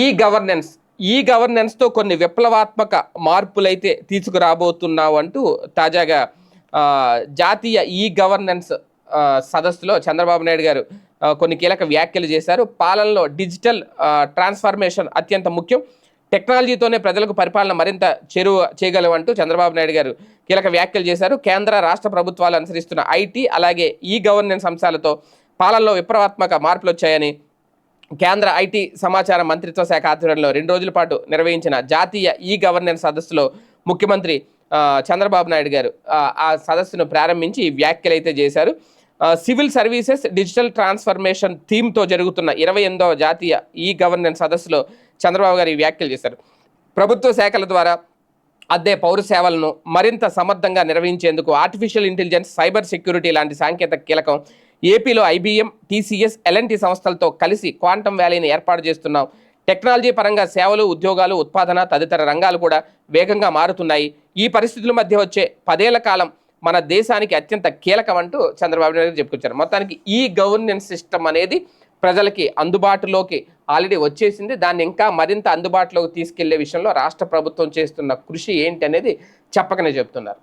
E governance ఈ గవర్నెన్స్తో కొన్ని విప్లవాత్మక మార్పులైతే తీసుకురాబోతున్నావు అంటూ తాజాగా జాతీయ ఈ గవర్నెన్స్ సదస్సులో చంద్రబాబు నాయుడు గారు కొన్ని కీలక వ్యాఖ్యలు చేశారు. పాలనలో డిజిటల్ ట్రాన్స్ఫర్మేషన్ అత్యంత ముఖ్యం. టెక్నాలజీతోనే ప్రజలకు పరిపాలన మరింత చేరువ చేయగలమంటూ చంద్రబాబు నాయుడు గారు కీలక వ్యాఖ్యలు చేశారు. కేంద్ర రాష్ట్ర ప్రభుత్వాలు అనుసరిస్తున్న ఐటీ అలాగే ఈ గవర్నెన్స్ అంశాలతో పాలనలో విప్లవాత్మక మార్పులు వచ్చాయని కేంద్ర ఐటీ సమాచార మంత్రిత్వ శాఖ ఆధ్వర్యంలో రెండు రోజుల పాటు నిర్వహించిన జాతీయ ఈ గవర్నెన్స్ సదస్సులో ముఖ్యమంత్రి చంద్రబాబు నాయుడు గారు ఆ, సదస్సును ప్రారంభించి ఈ వ్యాఖ్యలు అయితే చేశారు. సివిల్ సర్వీసెస్ డిజిటల్ ట్రాన్స్ఫర్మేషన్ థీమ్తో జరుగుతున్న ఇరవై ఎనిమిదవ జాతీయ ఈ గవర్నెన్స్ సదస్సులో చంద్రబాబు గారు ఈ వ్యాఖ్యలు చేశారు. ప్రభుత్వ శాఖల ద్వారా అద్దె పౌర సేవలను మరింత సమర్థంగా నిర్వహించేందుకు ఆర్టిఫిషియల్ ఇంటెలిజెన్స్ సైబర్ సెక్యూరిటీ లాంటి సాంకేతిక కీలకం ఏపీలో ఐబీఎం టీసీఎస్ ఎల్ఎన్టీ సంస్థలతో కలిసి క్వాంటమ్ వ్యాలీని ఏర్పాటు చేస్తున్నాం టెక్నాలజీ పరంగా సేవలు ఉద్యోగాలు ఉత్పాదన తదితర రంగాలు కూడా వేగంగా మారుతున్నాయి. ఈ పరిస్థితుల మధ్య వచ్చే పదేళ్ళ కాలం మన దేశానికి అత్యంత కీలకం అంటూ చంద్రబాబు నాయుడు చెప్పుకొచ్చారు. మొత్తానికి ఈ గవర్నెన్స్ సిస్టమ్ అనేది ప్రజలకి అందుబాటులోకి ఆల్రెడీ వచ్చేసింది. దాన్ని ఇంకా మరింత అందుబాటులోకి తీసుకెళ్ళే విషయంలో రాష్ట్ర ప్రభుత్వం చేస్తున్న కృషి ఏంటి అనేది చెప్పకనే చెప్తున్నారు.